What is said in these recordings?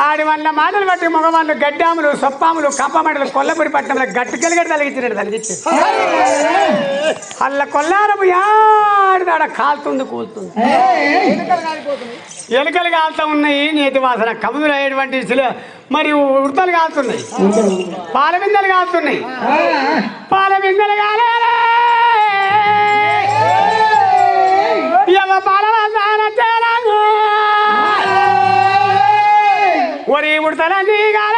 ఆడి వల్ల మాటలు బట్టి మగవాళ్ళు గడ్డాములు సొప్పాములు కప్పమంటలు కొల్లపురి పట్టణంలో గట్టుకెలిగడి తలిగించినట్టు తలిగించి అల్ల కొల్లారము యాడిదాడ కాలుతుంది కూలుతుంది. ఎలుకలు కాలుతా ఉన్నాయి నేతి వాసన కములు అయ్యేటువంటి మరి ఉడతలు కాలుతున్నాయి. పాల బిందెలు కాలుతున్నాయి. పాల బిందెలు కాలే పాల వాసన ఒరే ముడతల దిగాల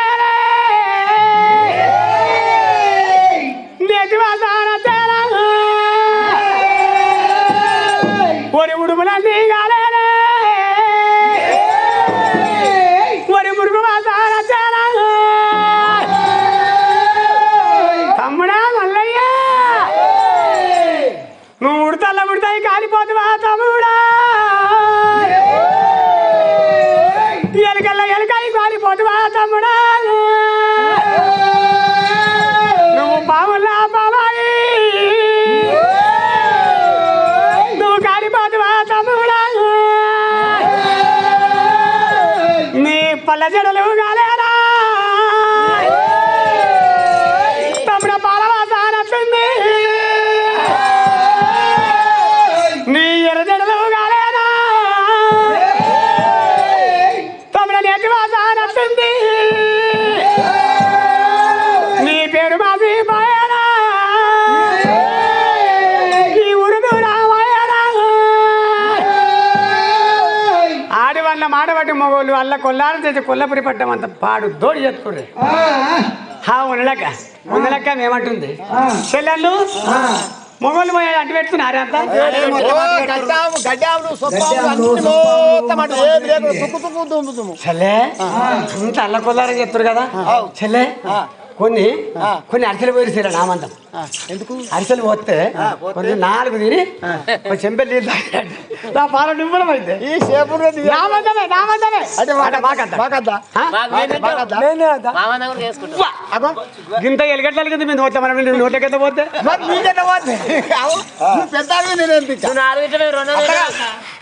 రాజాడలేవు ಕೊಲ್ಲಾರ కొల్లపురి పడ్డం పడ్డామంత పాడు దోడి చెప్పుకోరు హా ఉండలేక ఉండలేక మేమంటుంది. చెల్లెళ్ళు మొగలు అంటు పెట్టుకున్నారు అంత? చెల్లె అంత అల్లకొల్లారని చెప్తారు కదా. చెల్లె కొన్ని కొన్ని అరిసెలు పోయిసారు నామంతం. ఎందుకు? అరిసెలు పోతే కొన్ని నాలుగు తిని చెంపెల్ నా పాల సేపు ఇంత కదా మేము మనం నోట్ల కింద పోతే? పెద్ద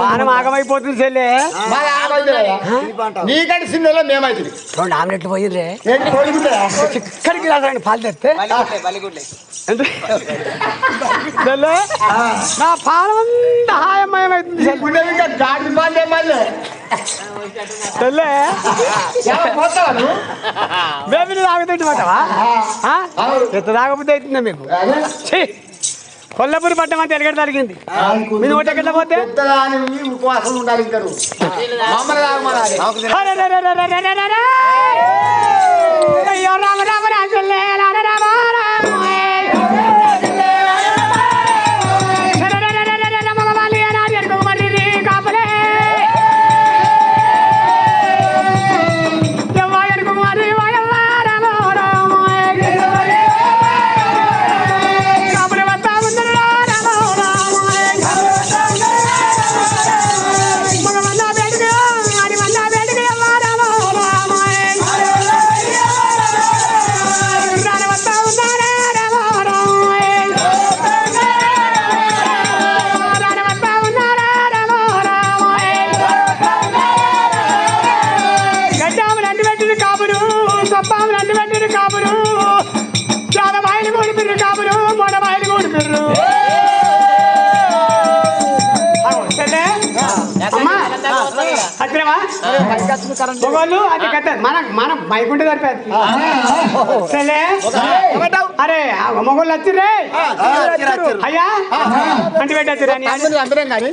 పానం ఆగమైపోతుంది రెండు ఆమ్లెట్లు పోయిర్రే. ఇక్కడికి రాదండి నా పానం అంతా హాయమయమవుతుంది మేము తాగుతుంటావా అవుతుందా మీకు? కొల్లపూరి పట్టణం అంతా ఎలగడ జరిగింది మీరు ఒకటి ఎక్కడ పోతే ఉంటారు ఉండాలి ఇద్దరు అది కట్ట. మన మన మైకుంటే సరిపోతుంది సరే. అరే ఆ మొగోళ్ళు వచ్చిర్రే అయ్యా అంటి పెట్టచ్చురా అందరూ అందరం కానీ.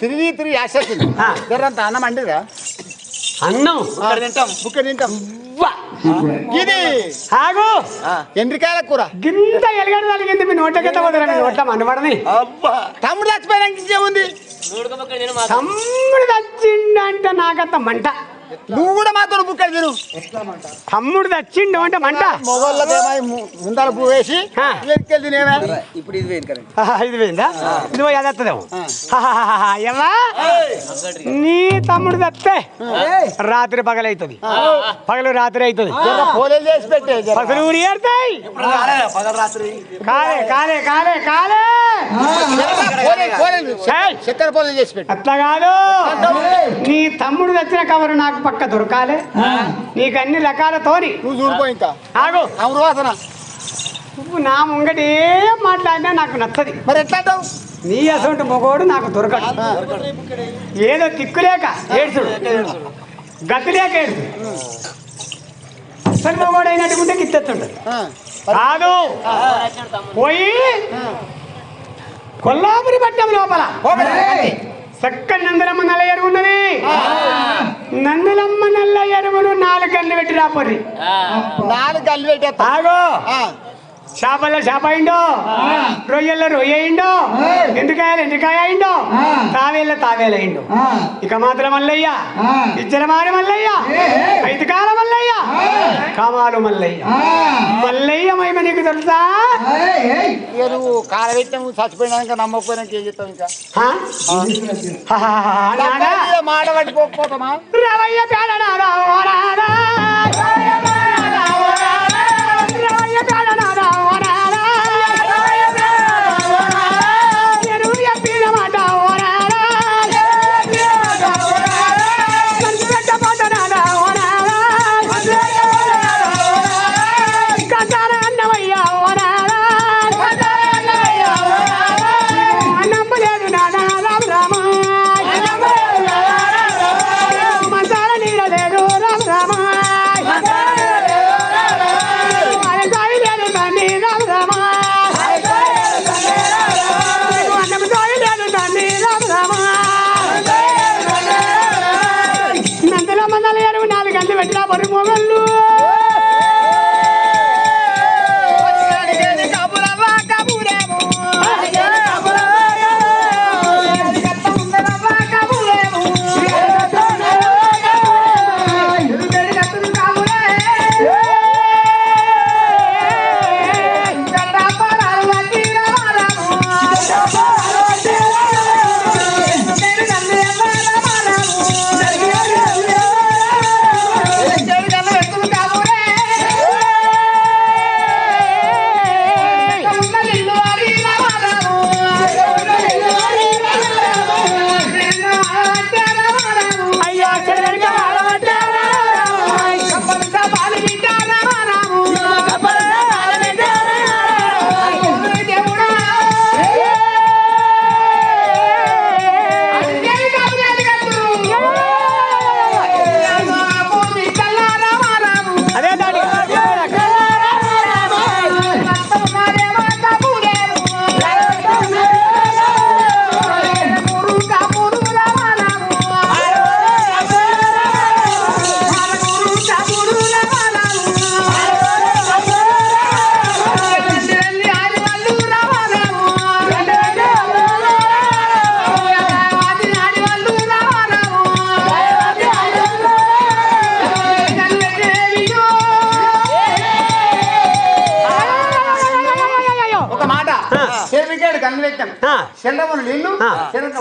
తిరిగి తిరిగి యాసేస్తుంది ఆ. జరంత అన్నం అండిరా అన్నం. తింటాం. బుక్క తింటాం. వా! ఇది ఆగు. ఎండ్రికాయల కూర. గింత ఎలగడ తలిగింది మీ నోట్లకెత్త పోతారా మీ నోట్ల మనబడని తమ్ముడు చచ్చిపోయినాక ఇంకేముంది? సమ్ముడు వచ్చిండంట నాకత్త మంట. నువ్వు కూడా మాతో బుక్కడు తిను. తమ్ముడు తెచ్చిండు అంటే మంట. ముందర పువ్వు వేసి తినేవే? ఇప్పుడు ఇది వేయండి ఇది పోయిందా ఇది పోయి అది వస్తుందేమో నీ తమ్ముడు తెస్తే రాత్రి పగలవుతుంది పగలు రాత్రి అవుతుంది పోలేలు చేసి పెట్టే. పగలు ఊరి ఏరుతాయి కాలే కాలే కాలే కాలే! చక్కెర పోలేలు చేసి పెట్టు. అట్లా కాదు. నీ తమ్ముడు తెచ్చిన కవరు నాకు పక్క దొరకాలే. నీకు అన్ని రకాలతోని నువ్వు చూడిపో ఇంకా. ఆగు. అమరు వాసన నువ్వు నా ముంగటి ఏం మాట్లాడినా నాకు నచ్చది. మరి ఎట్లా నీ అసలు మొగోడు నాకు దొరకడు. ఏదో తిక్కులేక ఏడ్చుడు. గతి లేక ఏడుచుడు. అసలు మొగోడు అయినట్టుకుంటే కిత్తెత్తుంటది ఆ. కాదు పోయి కొల్లాపురి పట్టం లోపల. చక్కని నందలమ్మ నల్ల ఎరువు ఉన్నది. నందలమ్మ నల్ల ఎరువును నాలుగు గంటలు పెట్టి రాపర్రి. నాలుగు ఆగో. ఆ. చేపల్లో చేప అయిండో? రొయ్యల్లో రొయ్య అయిండో? ఎండుకాయలు ఎండుకాయ అయిండో? తావేళ్ళ తావేలు అయిండో. ఇక మాత్రం మల్లయ్య. ఇచ్చరమారి మల్లయ్య. ఐదుకాల మల్లయ్య. కామాలు మల్లయ్య. మల్లయ్య మహిమ నీకు తెలుసా? ఇక నువ్వు నువ్వు చచ్చిపోయినాక నమ్మకపోయినాక ఏం చెప్తావు ఇంకా? మాట పట్టుకోకపోతామా? రవయ్య పేడనాడా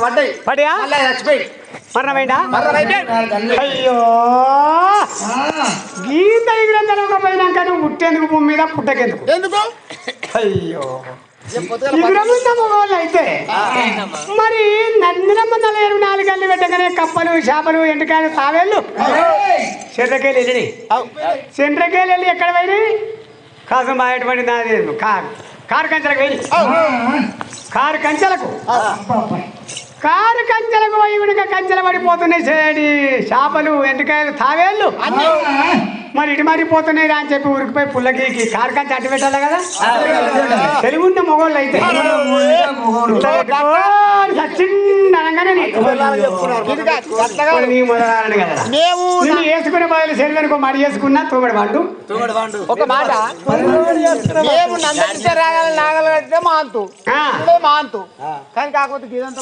పడ్డాయి. చచ్చిపోయి మరణమైందా? అయ్యో! గీత ఎగురంతలోకపోయినాక నువ్వు పుట్టేందుకు భూమి మీద పుట్టకెందుకు? ఎందుకు? అయ్యో! అయితే మరి నందినమ్మ తల ఇరవై నాలుగు గల్లి పెట్టగానే కప్పలు చేపలు ఎంటకాయలు తావేళ్ళు? చెర్రకాయలు వెళ్ళి వెళ్ళి ఎక్కడ పోయినాయి? కాసం బాయటపడి నాది కారు. కారు కంచెలకు వెళ్ళి కారు కంచెలకు? కారు కంచెలకు పోయి కంచెల పడిపోతున్నాయి చేడి చేపలు ఎంటకాయలు తావేళ్ళు. అన్ని మరి ఇటు మరి పోతున్నాయి రా అని చెప్పి ఉరికిపోయి పుల్లకి కారకాంచి అట్టు పెట్టాలి కదా? తెలివి ఉన్న మొగోళ్ళు అయితే. వేసుకునే బదులు సెల్వెనుకో మడి చేసుకున్నా తూగడు వాడు. ఒక మాట. మేము నందకిషోర్ రాగాలి నాగలు కడితే మా అంతు ఆ. ఇప్పుడే మా అంతు కానీ కాకపోతే ఇదంతా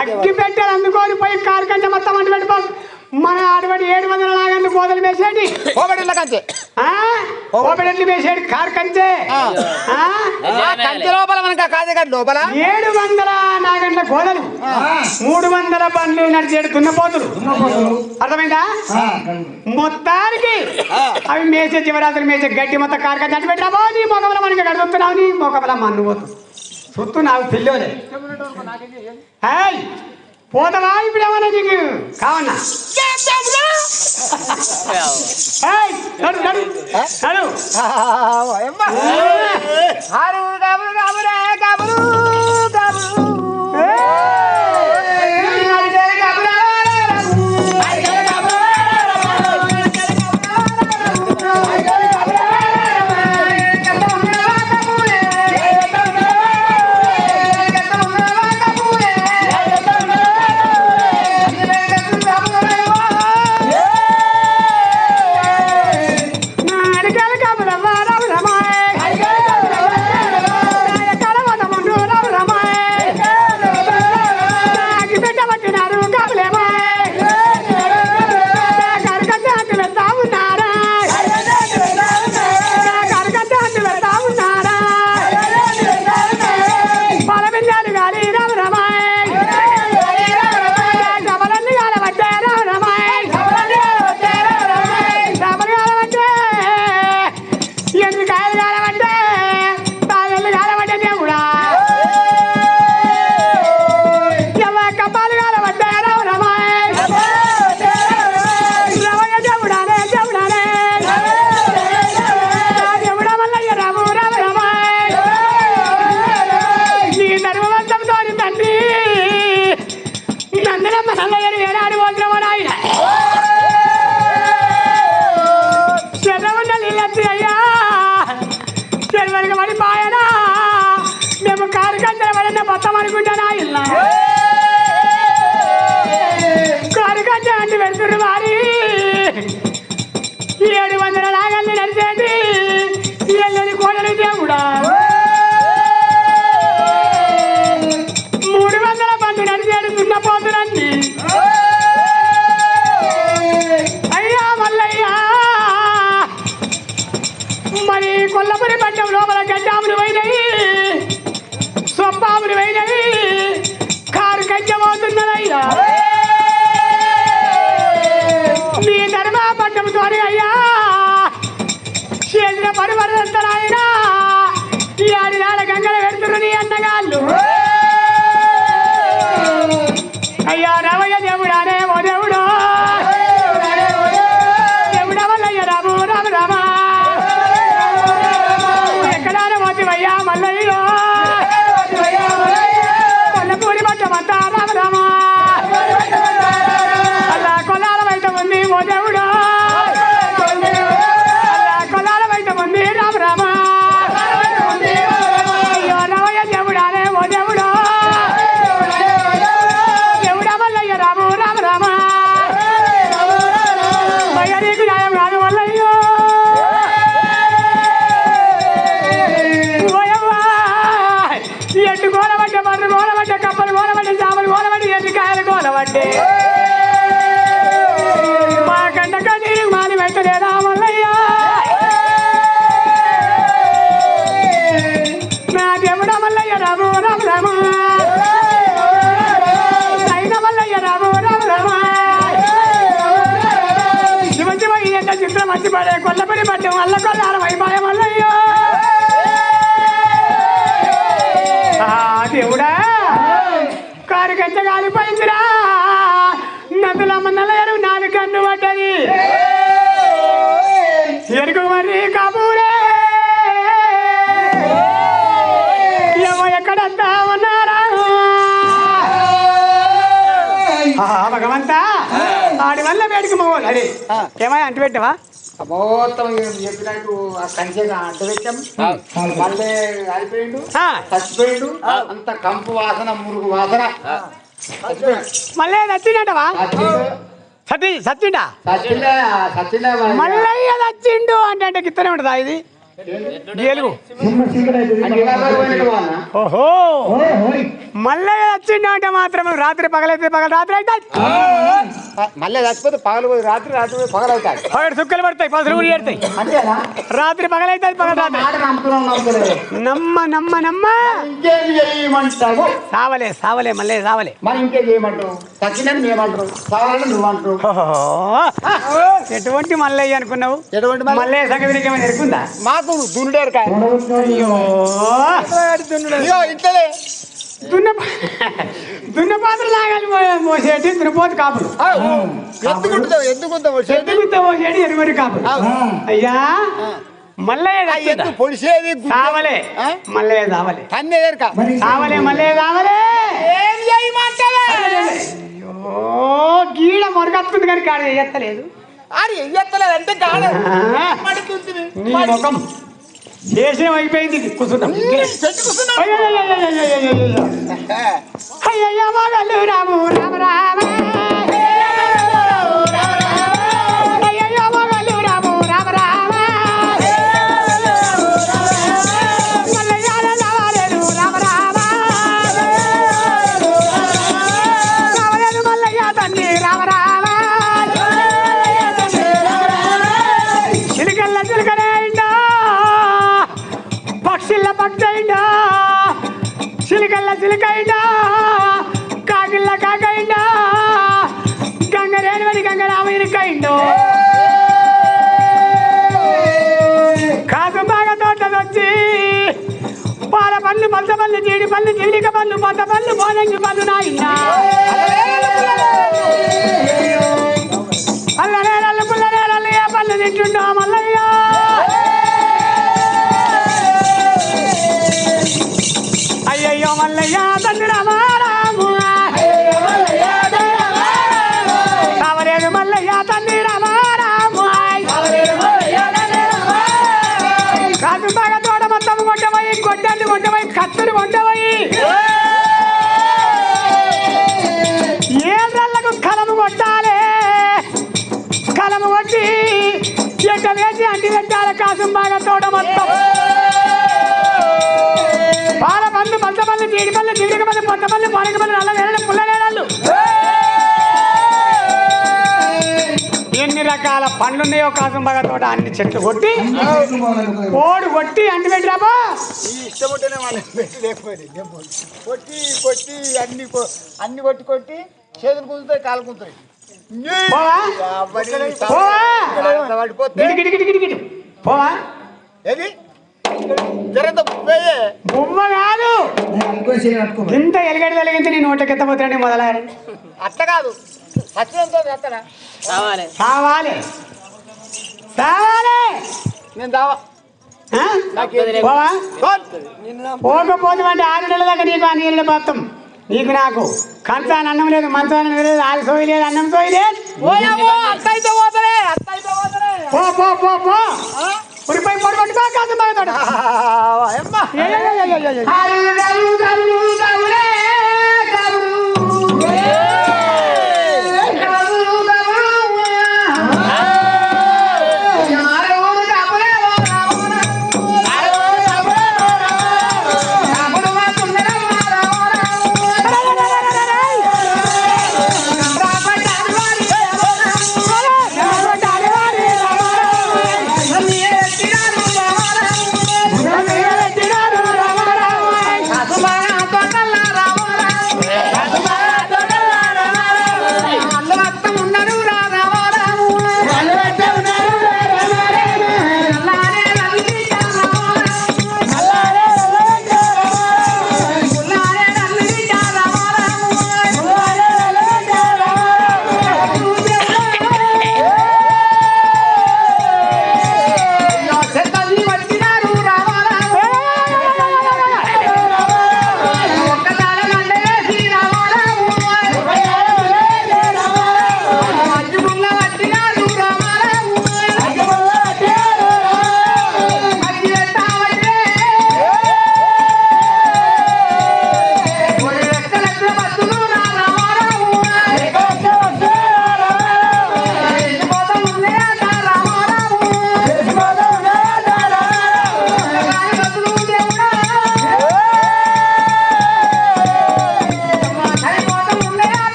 అగ్గి పెట్టారు అందుకొని పోయి కారు కంటే మొత్తం అంటు పెట్టుకో. మన అటువంటి ఏడు వందల నాగన్ను కోదలు వేసేటి? పోబడి ఇళ్ళ కంచె వేసేటి కారు కంచే? లోపల మనకి కాదే కాదు లోపల? ఏడు వందల నాగండ్ల గోదలు మూడు వందల బండ్లు నడిచేడు దున్నపోతులు అర్థమైందా? మొత్తానికి అవి మేసే శివరాత్రి మేసే గడ్డి మొత్తం కారు కంచి అటు పెట్టినా నీ మొగమల మనకి గడుగుతున్నావు నీ మొగమల మన్ను పోతు. చుట్టూ నాకు పిల్లోలే హాయ్ పోతావా ఇప్పుడు ఏమన్నా నీకు కావన్నా హాయ్ నడు నడు మొత్తం అనుకుంటానా ఇల్లా కారు కంచె అంటే పెడుతున్నారు ఎంత చిత్రం మర్చిపడే కొల్లపడి పట్టం వల్ల కొల్లాల వైపాయ మల్లయ్యో. ఆ దేవుడా. కారు గంట కాలిపోయిందిరా నదులమ్మ నల్లయరు నాలుగు కన్ను పడ్డది. ఎరుకు మరి కాబూరే ఎక్కడంతా ఉన్నారా? ఆ భగవంతా. ఆడి వల్ల వేడికి మొగోలు. అదే ఏమైనా అంటు పెట్టావా మొత్తం చెప్పినట్టు ఆ కంచెగా అంట పెట్టాం మళ్ళీ అయిపోయిండు. ఆ, చచ్చిపోయిండు. అంత కంపు వాసన మురుగు వాసన. చచ్చిపోయాడు. మళ్ళీ నచ్చిండటవా. సత్తి సత్తిండా నచ్చిండు అంటే అంటే గిత్తనే ఉంటుందా ఇది? ఓహో. మల్లయ్య నచ్చిండు అంటే మాత్రం రాత్రి పగలైతే పగల రాత్రి అయితే మళ్ళీ చచ్చిపోతే పగలు రాత్రి రాత్రి పగలు అవుతాడు పగడు సుక్కలు పడతాయి పసులు ఏడతాయి. అంతేనా? రాత్రి పగలైతే పగల రాత్రి. నమ్మ నమ్మ నమ్మ. సావలే సావలే మళ్ళీ సావలే. ఎటువంటి మల్లయ్య అనుకున్నావు? ఎటువంటి మళ్ళీ మల్లయ్య సంగతి నీకేమైనా ఎరుకుందా మాకు దున్నుడేరు కాయ ఇంతలే దున్న దున్న పాత్ర లాగాలి మోసేటి దున్నపోతు కాపులు మోసేటి ఎరుమరి కాపులు అయ్యా మల్లయ్య పొడిసేది? మల్లయ్య అన్నీ ఎదురుకా సావలే మల్లయ్య సావలే. ఏం చేయమంటావే? అయ్యో గీడ మొరగత్తుంది కానీ కాడ ఎత్తలేదు. ఆడి ఎత్తలేదు అంటే కాడ ఆ. మడుతుంది నీ ముఖం చేసిన అయిపోయింది. కూర్చున్నాం. అయ్యయ్య రాము రామ రామ పాల పళ్ళు పళ్ళు జీడి పళ్ళు జీడిక పళ్ళు పంత పళ్ళు పోలంగి పళ్ళు నాయినా. రకాల పండ్లు ఉన్నాయో కాసం బాగా తోట అన్ని చెట్లు కొట్టి ఓడు కొట్టి అంటి పెట్టిరాబో కొట్టి కొట్టి అన్ని కొ- అన్ని కొట్టి కొట్టి చేతులు కుదుతాయి కాలు కుదుతాయి పోవా? ఏది? బొమ్మ కాదు. ఇంత ఎలుగడి వెలిగించి నీ నోట్లకి ఎత్తపోతాండి మొదలారు అట్ట కాదు. కావాలి. సావాలి సావాలి నేను దావా ఆ? పోవా పోకపోతే అంటే ఆరు నెలల దాకా నీకు ఆ నీళ్ళ మొత్తం నీకు నాకు కంచాన అన్నం లేదు మంచాన లేదు ఆలు సోయి లేదు అన్నం సోయి లేదు అత్తయితే పోతలే అత్తయితే పోతలే పో పో పో పో ఉరిపోయి పడుకోండి బా కాదు బాగా తోట అమ్మా ఏ, ఏ,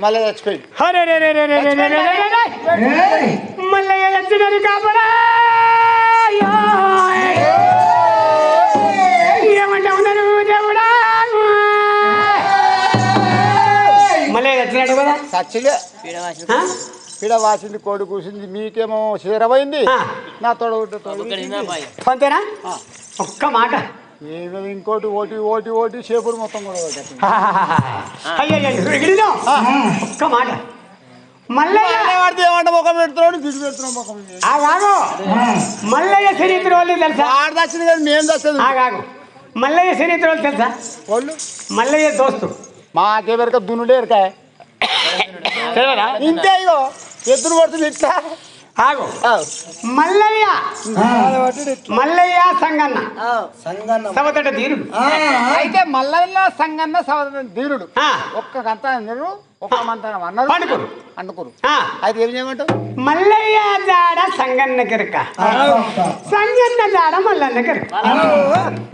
మళ్ళీ చచ్చిపోయి వాసింది కోడి కూసింది మీకేమో చేరవైంది నా తోడ అంతేనా? ఒక్క మాట. ఏదో ఇంకోటి ఓటి ఓటి ఓటి చేపుడు మొత్తం కూడా ఒకటి. అయ్యో ఒక్క మాట మల్లయ్య వాడితే ఏమంటే ముఖం పెడుతున్నాడు గిడి పెడుతున్నాం ముఖం మీద. మల్లయ్య చరిత్ర వాళ్ళు తెలుసా ఆడ దచ్చింది కానీ మేము దచ్చదు ఆగాగు మల్లయ్య చరిత్ర వాళ్ళు తెలుసా వాళ్ళు మల్లయ్య దోస్తు మాకే వెరక దున్నుడే ఎరకాయ ఇంతే అయ్యో ఎద్దును పడుతుంది ఇట్లా ఆగు. మల్లయ్య. మల్లయ్య సంగన్న. సంగన్న. సవతట తీరుడు అయితే మల్లన్న సంగన్న ధీరుడు. ఆ, ఒక్క గంట అన్నారు ఒక్క మంతనం అన్నారు. పండుకోరు. అనుకోరు ఆ, అయితే ఏం చేయమంటావు? మల్లయ్య జాడ సంగన్న కిరక. సంగన్న జాడ మల్లన్న కిరక.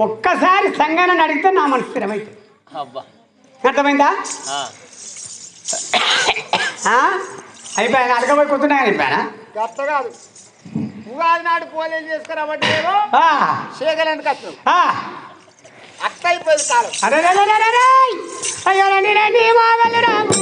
ఒక్కసారి సంగన్న అడిగితే నా మనసు స్థిరమైతే. అబ్బా. అర్థమైందా? ఆ. ఆ? అయిపోయాను? అడగబోయి కూర్చున్నా కానీ అయిపోయానా గట్ల కాదు. ఉగాది నాడు పోలేలు చేసుకురాబట్టి నేను శేఖరానికి వచ్చినాం కాలం. అయ్యో రండి రండి రాము రాము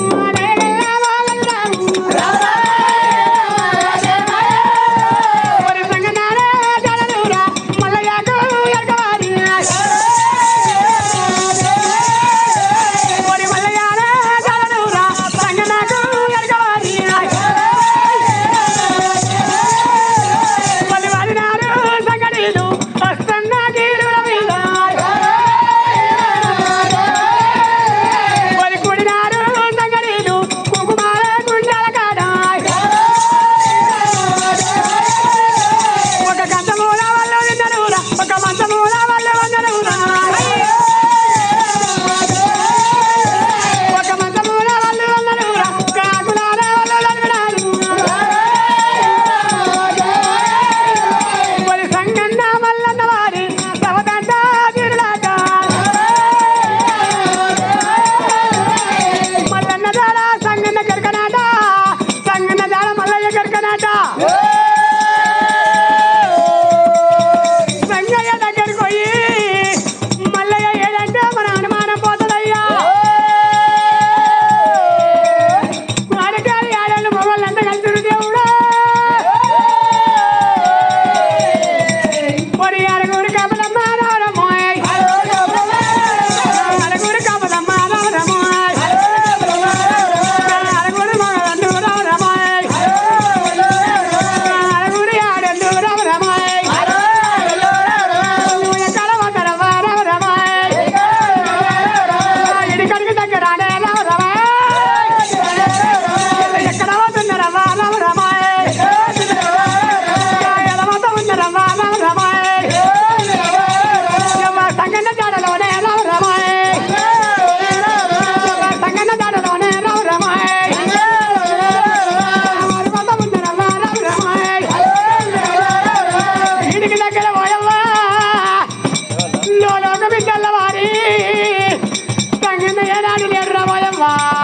Javier Ramos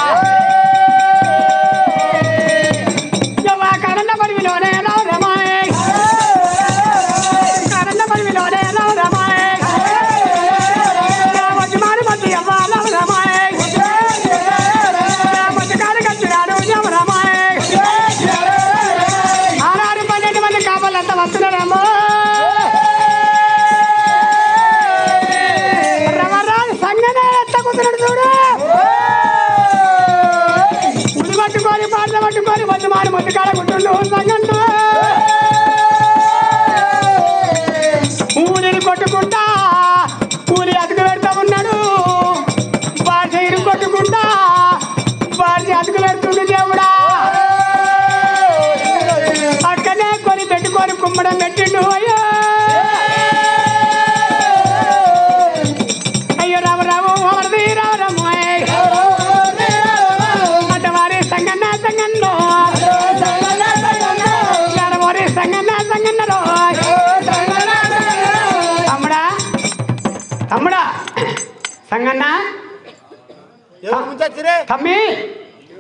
వచ్చిరే తమ్మి!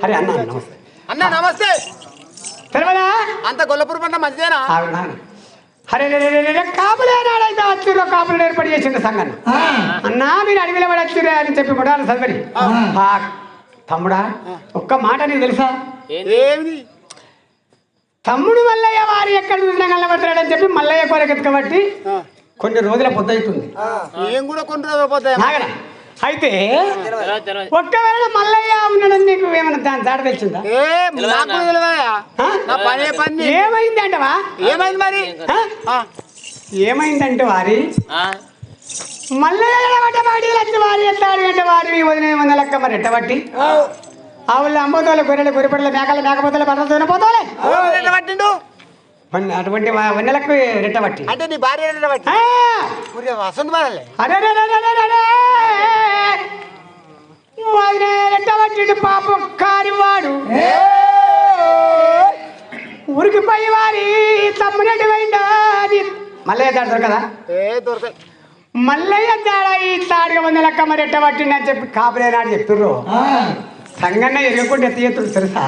అరే అన్న నమస్తే. అన్న నమస్తే. తెలవదా? అంత గొల్లపురం పంట మంచిదేనా. అరే రే రే రే రే, కాపులే నాడైతే వచ్చిర్రో కాపులు ఏర్పాటు చేసిండు సంగన్న అన్నా మీరు అడవిలో పడి వచ్చిర్రే అని చెప్పి కూడా చదివరి ఆ, తమ్ముడా ఒక్క మాట నీకు తెలుసా? ఏమిది? తమ్ముడు మల్లయ్య వారు ఎక్కడ చూసినా కనబడతాడని చెప్పి మల్లయ్య కోరిక ఎత్తుకబట్టి కొన్ని రోజుల పొద్దవుతుంది ఏం కూడా కొన్ని రోజులు నాగన అయితే. ఒక్కవేళ మల్లయ్య ఉన్నాడని నీకు ఏమైనా దాని దాడి తెలిసిందా? ఏ నాకు తెలియదా ఆ? నా పనే పని. ఏమైంది అంటవా? ఏమైంది మరి? ఏమైందంటే వారి? మల్లయ్య వాడి లక్ష వారి ఎత్తాడు అంటే వారి వదిన వంద లెక్క మరి? ఎట్టబట్టి ఆవుల అమ్మతోల గొర్రెల గొర్రెపడల మేకల మేకపోతల పర్వతోన పోతోలే అటువంటి వన్నెలకు రెట్టబట్టి. అంటే నీ భార్య వసంత! వదినే రెట్టబట్టిడు పాపం కారివాడు ఊరికి పోయి వారి తమ్ముడటి పోయిండా మల్లయ్య తాడతారు కదా ఏ దొరకాయి మల్లయ్య తాడ ఈ తాడిగా వంద లెక్క మరి ఎట్టబట్టిండి అని చెప్పి కాపులేనాడు చెప్పిర్రు. సంగన్న ఎరగకుండా ఎత్తుతుడు తెలుసా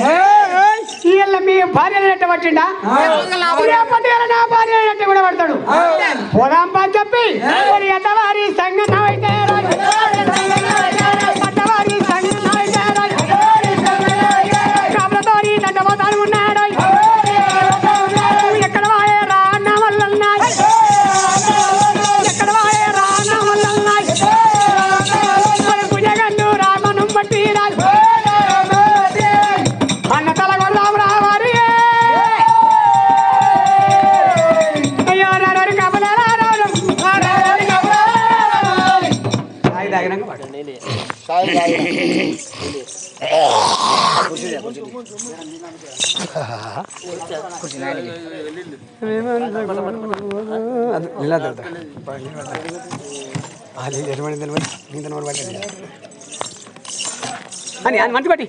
అరే! ఈయల్ల మీ భార్యను ఎట్టబట్టిండా రేపటిగా నా భార్య కూడా పడతాడు పోదాం పని చెప్పి మరి అని మంచి పట్టి